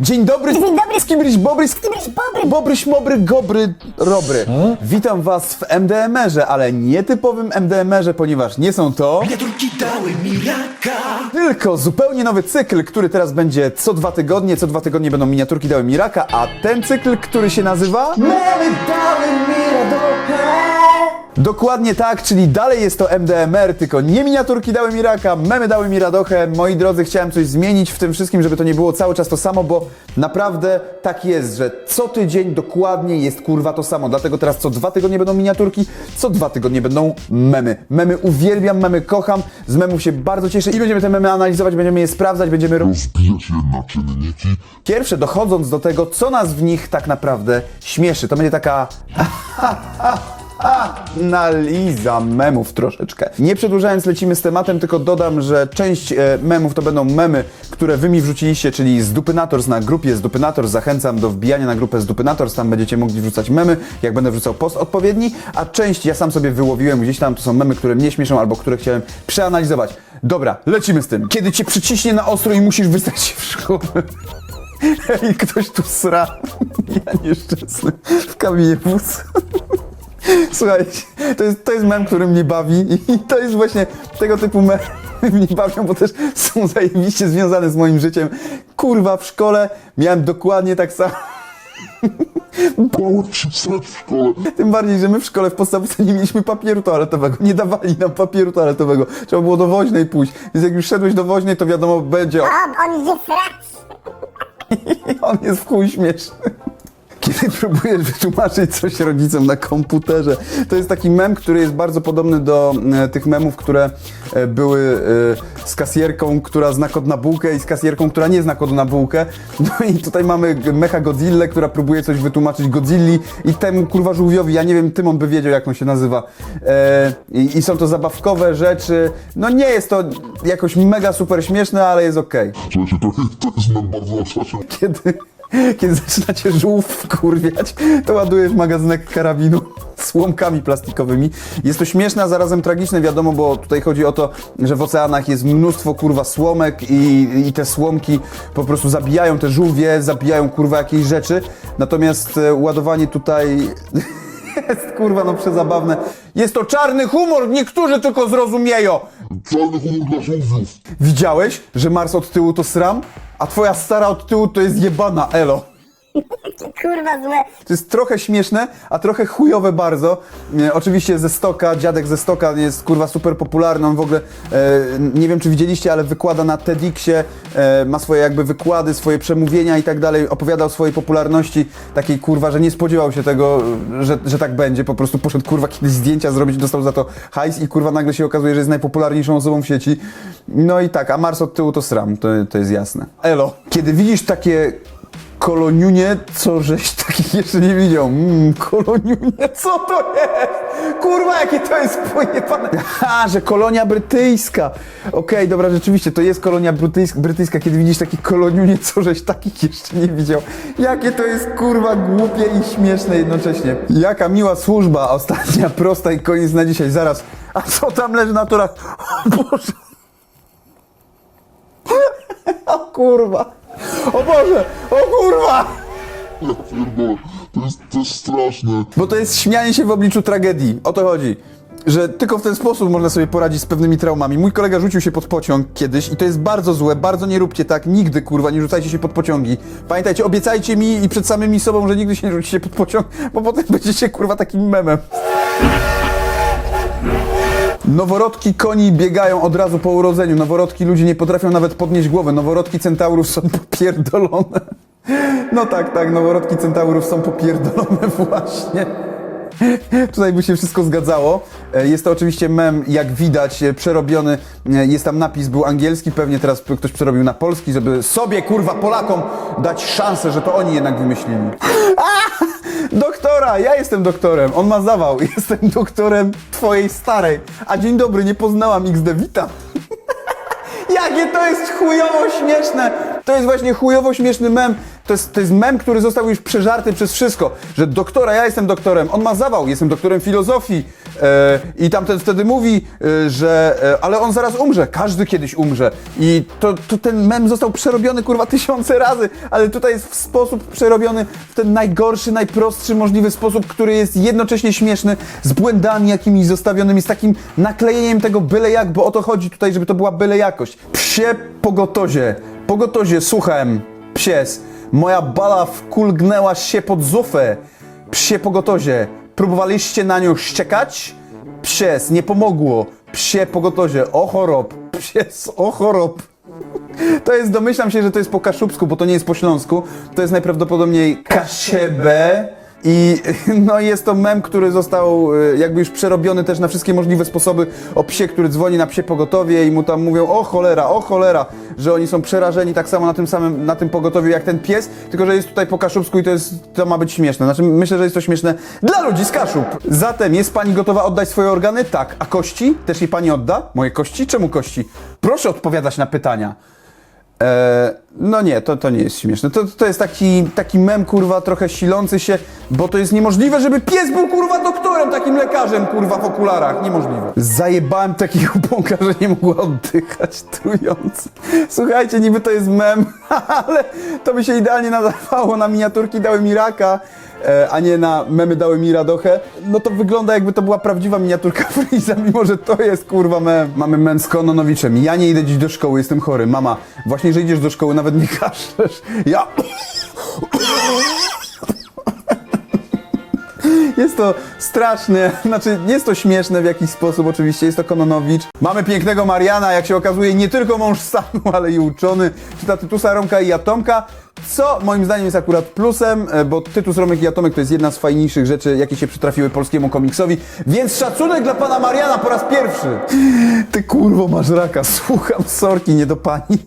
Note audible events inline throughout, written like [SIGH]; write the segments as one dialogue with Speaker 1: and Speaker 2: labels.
Speaker 1: Dzień dobry,
Speaker 2: Dzień dobry,
Speaker 1: skibryś bobry,
Speaker 2: Skibryś bobry.
Speaker 1: bobryś mobry, gobry, robry. Witam was w MDMR-ze, ale nie typowym MDMR-ze, ponieważ nie są to...
Speaker 3: Miniaturki dały mi raka
Speaker 1: Tylko zupełnie nowy cykl, który teraz będzie co dwa tygodnie. Co dwa tygodnie będą miniaturki dały mi raka, a ten cykl, który się nazywa...
Speaker 2: Memy dały mi radochę.
Speaker 1: Dokładnie tak, czyli dalej jest to MDMR, tylko nie miniaturki dały mi raka, memy dały mi radochę. Moi drodzy, chciałem coś zmienić w tym wszystkim, żeby to nie było cały czas to samo, bo naprawdę tak jest, że co tydzień dokładnie jest kurwa to samo. Dlatego teraz co dwa tygodnie będą miniaturki, co dwa tygodnie będą memy. Memy uwielbiam, memy kocham, z memów się bardzo cieszę i będziemy te memy analizować, będziemy je sprawdzać, będziemy robić.
Speaker 4: rozbijać je na czynniki.
Speaker 1: Pierwsze, dochodząc do tego, co nas w nich tak naprawdę śmieszy. To będzie taka [LAUGHS] analiza memów troszeczkę. Nie przedłużając, lecimy z tematem, tylko dodam, że część e, memów to będą memy, które wy mi wrzuciliście, czyli z Dupynators na grupie z Dupynators. Zachęcam do wbijania na grupę z Dupynators, tam będziecie mogli wrzucać memy, jak będę wrzucał post odpowiedni, a część ja sam sobie wyłowiłem gdzieś tam, to są memy, które mnie śmieszą albo które chciałem przeanalizować. Dobra, lecimy z tym. Kiedy cię przyciśnie na ostro i musisz wystać się w szkole. [LAUGHS] I ktoś tu sra. [LAUGHS] Ja nieszczęsny. W kabinie wóz. [LAUGHS] Słuchajcie, to jest, to jest mem, który mnie bawi i to jest właśnie tego typu mem mnie bawią, bo też są zajebiście związane z moim życiem. Kurwa, w szkole miałem dokładnie tak samo.
Speaker 4: Bałem się wsrać w szkole.
Speaker 1: Tym bardziej, że my w szkole w podstawce nie mieliśmy papieru toaletowego. Nie dawali nam papieru toaletowego. Trzeba było do woźnej pójść. Więc jak już szedłeś do woźnej, to wiadomo, będzie
Speaker 2: O, on idzie srać. [LAUGHS]
Speaker 1: On jest w chuj śmieszny. Kiedy [LAUGHS] próbujesz wytłumaczyć coś rodzicom na komputerze, to jest taki mem, który jest bardzo podobny do e, tych memów, które e, były e, z kasjerką, która zna kod na bułkę i z kasjerką, która nie zna kodu na bułkę. No i tutaj mamy Mecha Godzillę, która próbuje coś wytłumaczyć Godzilli i temu kurwa żółwiowi, ja nie wiem, tym on by wiedział, jak on się nazywa. I, są to zabawkowe rzeczy. No nie jest to jakoś mega super śmieszne, ale jest okej
Speaker 4: Słuchajcie, to, to jest bardzo
Speaker 1: kiedy, kiedy zaczynacie żółw wkurwiać, to ładujesz magazynek karabinu słomkami plastikowymi. Jest to śmieszne, a zarazem tragiczne, wiadomo, bo tutaj chodzi o to, że w oceanach jest mnóstwo kurwa słomek i, i te słomki po prostu zabijają te żółwie, zabijają kurwa jakieś rzeczy. Natomiast e, ładowanie tutaj [LAUGHS] jest kurwa no przezabawne. Jest to czarny humor, niektórzy tylko zrozumieją.
Speaker 4: Czarny humor dla żółwiów.
Speaker 1: Widziałeś, że Mars od tyłu to sram, a twoja stara od tyłu to jest jebana, elo.
Speaker 2: Kurwa złe.
Speaker 1: To jest trochę śmieszne, a trochę chujowe bardzo. E, oczywiście ze Stoka, dziadek ze Stoka jest kurwa super popularny. On w ogóle, e, nie wiem czy widzieliście, ale wykłada na TEDxie, e, ma swoje jakby wykłady, swoje przemówienia i tak dalej. Opowiada o swojej popularności takiej kurwa, że nie spodziewał się tego, że, że tak będzie. Po prostu poszedł kurwa kiedyś zdjęcia zrobić, dostał za to hajs i kurwa nagle się okazuje, że jest najpopularniejszą osobą w sieci. No i tak, a Mars od tyłu to sram, to, to jest jasne. Elo, kiedy widzisz takie koloniunie, co żeś takich jeszcze nie widział. Mmm, koloniunie, co to jest? Kurwa, jakie to jest pojebane. [LAUGHS] Ha, że kolonia brytyjska. Okej, dobra, rzeczywiście, to jest kolonia brytyjska, brytyjska, kiedy widzisz takie koloniunie, [LAUGHS] co żeś takich jeszcze nie widział. Jakie to jest, kurwa, głupie i śmieszne jednocześnie. Jaka miła służba, ostatnia, prosta i koniec na dzisiaj. Zaraz, a co tam leży na torach? [LAUGHS] O Boże. O kurwa. O Boże, o kurwa.
Speaker 4: Ja pierdolę. To jest, to jest straszne.
Speaker 1: Bo to jest śmianie się w obliczu tragedii. O to chodzi. Że tylko w ten sposób można sobie poradzić z pewnymi traumami. Mój kolega rzucił się pod pociąg kiedyś i to jest bardzo złe, bardzo nie róbcie tak, nigdy kurwa, nie rzucajcie się pod pociągi. Pamiętajcie, obiecajcie mi i przed samymi sobą, że nigdy się nie rzucicie pod pociąg, bo potem będziecie kurwa takim memem. Noworodki koni biegają od razu po urodzeniu. Noworodki ludzi nie potrafią nawet podnieść głowy. Noworodki centaurów są [LAUGHS] popierdolone. No tak, tak, noworodki centaurów są popierdolone [LAUGHS] właśnie. [LAUGHS] Tutaj by się wszystko zgadzało. E, Jest to oczywiście mem, jak widać, e, przerobiony. E, Jest tam napis, był angielski, pewnie teraz ktoś przerobił na polski, żeby sobie, kurwa, Polakom dać szansę, że to oni jednak wymyślili. Doktora! Ja jestem doktorem, on ma zawał. [LAUGHS] Jestem doktorem twojej starej. A dzień dobry, nie poznałam XD, witam. [LAUGHS] Jakie to jest chujowo śmieszne! To jest właśnie chujowo śmieszny mem. To jest, to jest mem, który został już przeżarty przez wszystko. Że doktora, ja jestem doktorem, on ma zawał, jestem doktorem filozofii. E, I tamten wtedy mówi, e, że e, ale on zaraz umrze, każdy kiedyś umrze. I to, to ten mem został przerobiony kurwa [LAUGHS] tysiące razy, ale tutaj jest w sposób przerobiony w ten najgorszy, najprostszy możliwy sposób, który jest jednocześnie śmieszny, z błędami jakimiś zostawionymi, z takim naklejeniem tego byle jak, bo o to chodzi tutaj, żeby to była byle jakość. Psie pogotozie, pogotozie, słucham, psies, moja bala wkulgnęła się pod zufę. Psie pogotozie, próbowaliście na nią ściekać? Psies, nie pomogło. Psie pogotozie, o chorób, pies, o chorób. To jest, domyślam się, że to jest po kaszubsku, bo to nie jest po śląsku. To jest najprawdopodobniej kasiebę. I [LAUGHS] no jest to mem, który został y, jakby już przerobiony też na wszystkie możliwe sposoby o psie, który dzwoni na psie pogotowie i mu tam mówią o cholera, o cholera, że oni są przerażeni tak samo na tym samym, na tym pogotowiu jak ten pies, tylko że jest tutaj po kaszubsku i to jest, to ma być śmieszne. Znaczy myślę, że jest to śmieszne dla ludzi z Kaszub. Zatem jest pani gotowa oddać swoje organy? Tak. A kości? Też jej pani odda? Moje kości? Czemu kości? Proszę odpowiadać na pytania. E, no nie, to, to nie jest śmieszne. To, to jest taki, taki mem, kurwa, trochę silący się, bo to jest niemożliwe, żeby pies był, kurwa, doktorem, takim lekarzem, kurwa, w okularach. Niemożliwe. Zajebałem takiego [LAUGHS] bąka, że nie mogła oddychać, trując. Słuchajcie, niby to jest mem, [LAUGHS] ale to by się idealnie nadawało na miniaturki dały mi raka, e, a nie na memy dały mi radochę. No to wygląda jakby to była prawdziwa miniaturka [LAUGHS] Freeza, mimo że to jest, kurwa, mem. Mamy mem z Kononowiczem. Ja nie idę dziś do szkoły, jestem chory. Mama, właśnie, że idziesz do szkoły, nawet nie kaszlesz. Ja... Jest to straszne, znaczy nie jest to śmieszne w jakiś sposób, oczywiście jest to Kononowicz. Mamy pięknego Mariana, jak się okazuje, nie tylko mąż stanu, [LAUGHS] ale i uczony. Czyta Tytusa, Romka i Atomka, co moim zdaniem jest akurat plusem, e, bo Tytus, Romek i Atomek to jest jedna z fajniejszych rzeczy, jakie się przytrafiły polskiemu komiksowi, więc szacunek dla pana Mariana po raz pierwszy. Ty kurwo masz raka, słucham, sorki, nie do pani.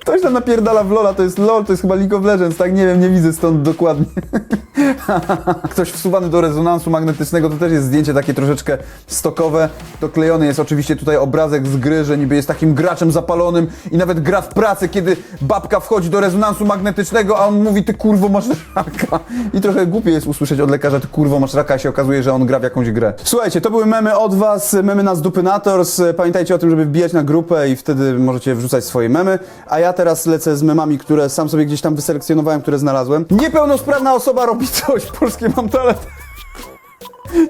Speaker 1: Ktoś tam napierdala w Lola, to jest LOL, to jest chyba League of Legends, tak? Nie wiem, nie widzę stąd dokładnie. [LAUGHS] [LAUGHS] Ktoś wsuwany do rezonansu magnetycznego, to też jest zdjęcie takie troszeczkę stokowe. Doklejony jest oczywiście tutaj obrazek z gry, że niby jest takim graczem zapalonym i nawet gra w pracy, kiedy babka wchodzi do rezonansu magnetycznego, a on mówi, ty kurwo masz raka. I trochę głupie jest usłyszeć od lekarza, ty kurwo masz raka, a się okazuje, że on gra w jakąś grę. Słuchajcie, to były memy od was, memy na Zdupynators. Pamiętajcie o tym, żeby wbijać na grupę i wtedy możecie wrzucać swoje memy. A ja teraz lecę z memami, które sam sobie gdzieś tam wyselekcjonowałem, które znalazłem. Niepełnosprawna osoba robi coś, polskie mam talent.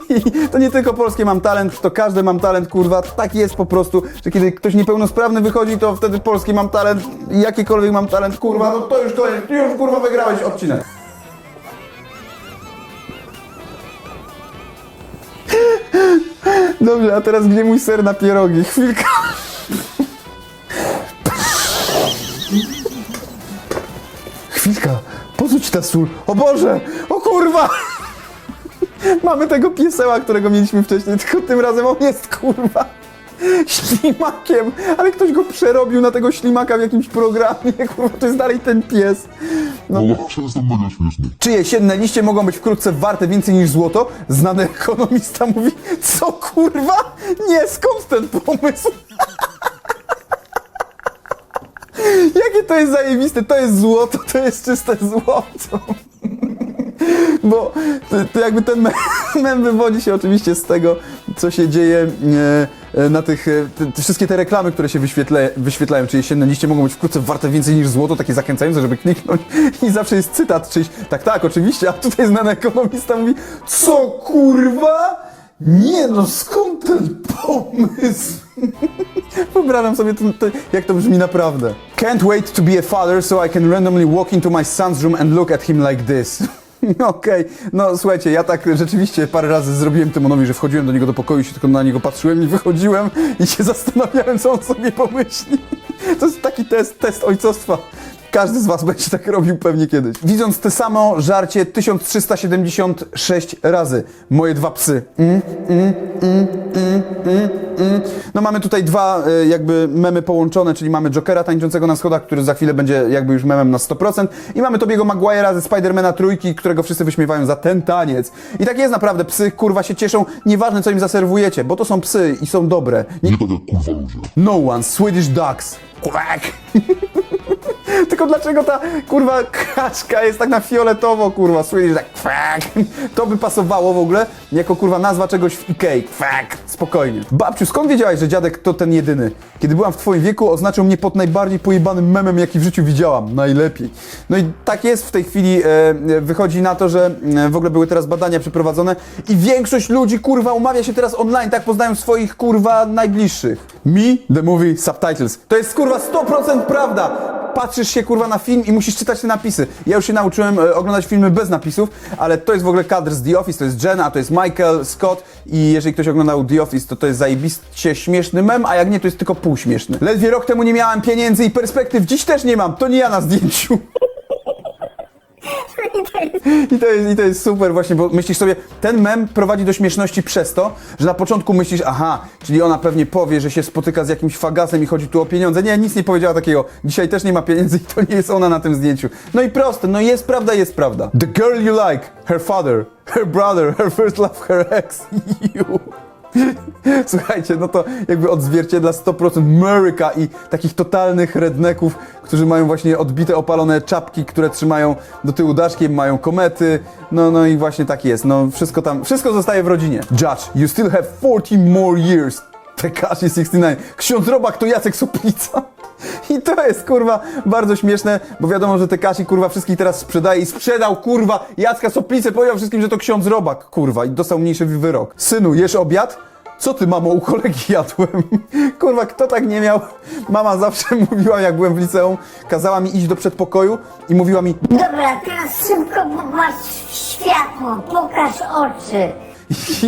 Speaker 1: I to nie tylko polskie mam talent, to każdy mam talent, kurwa. Tak jest po prostu, że kiedy ktoś niepełnosprawny wychodzi, to wtedy polski mam talent jakikolwiek mam talent, kurwa, no to już to jest, już kurwa wygrałeś odcinek. Dobrze, a teraz gdzie mój ser na pierogi? Chwilka. Chwilka, po co ci ta sól? O Boże! Kurwa! Mamy tego pieseła, którego mieliśmy wcześniej, tylko tym razem on jest kurwa ślimakiem, ale ktoś go przerobił na tego ślimaka w jakimś programie, [LAUGHS] kurwa, to jest dalej ten pies. No.
Speaker 4: No.
Speaker 1: Czyje siedne liście mogą być wkrótce warte więcej niż złoto? Znany ekonomista mówi, co kurwa? Nie, skąd ten pomysł? [LAUGHS] Jakie to jest zajebiste, to jest złoto, to jest czyste złoto. Bo to, to jakby ten mem, [LAUGHS] mem wywodzi się oczywiście z tego, co się dzieje e, na tych, e, te, te wszystkie te reklamy, które się wyświetla, wyświetlają, czyli jesienne liście mogą być wkrótce warte więcej niż złoto, takie zachęcające, żeby kliknąć [LAUGHS] i zawsze jest cytat czyjś, tak, tak, oczywiście, a tutaj znany ekonomista mówi, co kurwa? Nie no, skąd ten pomysł? [LAUGHS] Wyobrażam sobie, to, to, jak to brzmi naprawdę. Can't wait to be a father so I can randomly walk into my son's room and look at him like this. [LAUGHS] Okej, no słuchajcie, ja tak rzeczywiście parę razy zrobiłem Tymonowi, że wchodziłem do niego do pokoju, się tylko na niego patrzyłem i wychodziłem i się [LAUGHS] zastanawiałem, co on sobie pomyśli. To jest taki test, test ojcostwa. Każdy z was będzie tak robił pewnie kiedyś. Widząc te samo żarcie 1376 razy. Moje dwa psy. Mm, mm, mm, mm, mm, mm. No mamy tutaj dwa e, jakby memy połączone, czyli mamy Jokera tańczącego na schodach, który za chwilę będzie jakby już memem na 100% i mamy Tobiego Maguire'a ze Spidermana trójki, którego wszyscy wyśmiewają za ten taniec. I tak jest naprawdę, psy kurwa się cieszą, nieważne co im zaserwujecie, bo to są psy i są dobre. Nie...
Speaker 4: Nie tak jak kurwa ludzie.
Speaker 1: No one, Swedish Ducks. Quack. [LAUGHS] tylko dlaczego ta kurwa kaczka jest tak na fioletowo, kurwa, słynie, że tak kwak. To by pasowało w ogóle jako kurwa nazwa czegoś w Ikei. Kwak. Spokojnie. Babciu, skąd wiedziałaś, że dziadek to ten jedyny? Kiedy byłam w twoim wieku, oznaczył mnie pod najbardziej pojebanym memem, jaki w życiu widziałam. Najlepiej. No i tak jest w tej chwili. E, e, wychodzi na to, że e, w ogóle były teraz badania przeprowadzone i większość ludzi, kurwa, umawia się teraz online, tak poznają swoich, kurwa, najbliższych. Me, the movie, subtitles. To jest, kurwa, 100% prawda. Patrzysz się, kurwa, na film i musisz czytać te napisy. Ja już się nauczyłem e, oglądać filmy bez napisów, ale to jest w ogóle kadr z The Office, to jest Jenna, to jest Michael, Scott i jeżeli ktoś oglądał The Office, to to jest zajebiście śmieszny mem, a jak nie, to jest tylko półśmieszny. Ledwie rok temu nie miałem pieniędzy i perspektyw, dziś też nie mam, to nie ja na zdjęciu. I to, jest, I to jest super właśnie, bo myślisz sobie, ten mem prowadzi do śmieszności przez to, że na początku myślisz, aha, czyli ona pewnie powie, że się spotyka z jakimś fagasem i chodzi tu o pieniądze. Nie, nic nie powiedziała takiego. Dzisiaj też nie ma pieniędzy i to nie jest ona na tym zdjęciu. No i proste, no jest prawda, jest prawda. The girl you like, her father, her brother, her first love, her ex, [LAUGHS] you. [LAUGHS] Słuchajcie, no to jakby odzwierciedla 100% Ameryka i takich totalnych redneków, którzy mają właśnie odbite, opalone czapki, które trzymają do tyłu daszkiem, mają komety, no, no i właśnie tak jest, no wszystko tam, wszystko zostaje w rodzinie. Judge, you still have 14 more years. Tekashi 69. Ksiądz Robak to Jacek Soplica. I to jest kurwa bardzo śmieszne, bo wiadomo, że Tekashi kurwa wszystkich teraz sprzedaje i sprzedał kurwa Jacka Soplicę, powiedział wszystkim, że to ksiądz Robak kurwa i dostał mniejszy wyrok. Synu, jesz obiad? Co ty, mamo, u kolegi [LAUGHS] jadłem? Kurwa, kto tak nie miał? Mama zawsze [LAUGHS] mówiła, jak byłem w liceum, kazała mi iść do przedpokoju i mówiła mi
Speaker 2: Dobra, teraz szybko popatrz światło, pokaż oczy.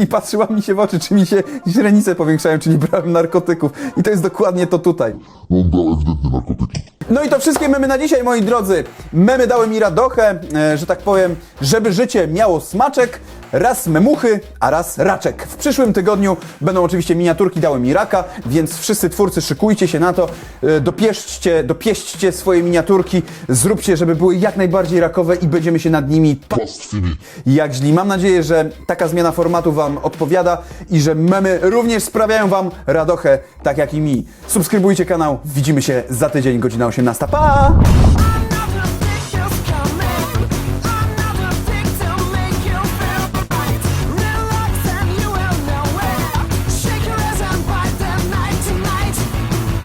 Speaker 1: I patrzyła mi się w oczy, czy mi się źrenice powiększają, czy nie brałem narkotyków. I to jest dokładnie to tutaj.
Speaker 4: No brał narkotyki.
Speaker 1: No i to wszystkie memy na dzisiaj, moi drodzy. Memy dały mi radochę, e, że tak powiem, żeby życie miało smaczek. Raz memuchy, a raz raczek. W przyszłym tygodniu będą oczywiście miniaturki dały mi raka, więc wszyscy twórcy szykujcie się na to, e, dopieśćcie, dopieśćcie swoje miniaturki, zróbcie, żeby były jak najbardziej rakowe i będziemy się nad nimi
Speaker 4: Pastwili.
Speaker 1: jak źli. Mam nadzieję, że taka zmiana formatu Wam odpowiada i że memy również sprawiają Wam radochę, tak jak i mi. Subskrybujcie kanał, widzimy się za tydzień, godzina 18. ginasta. Pá!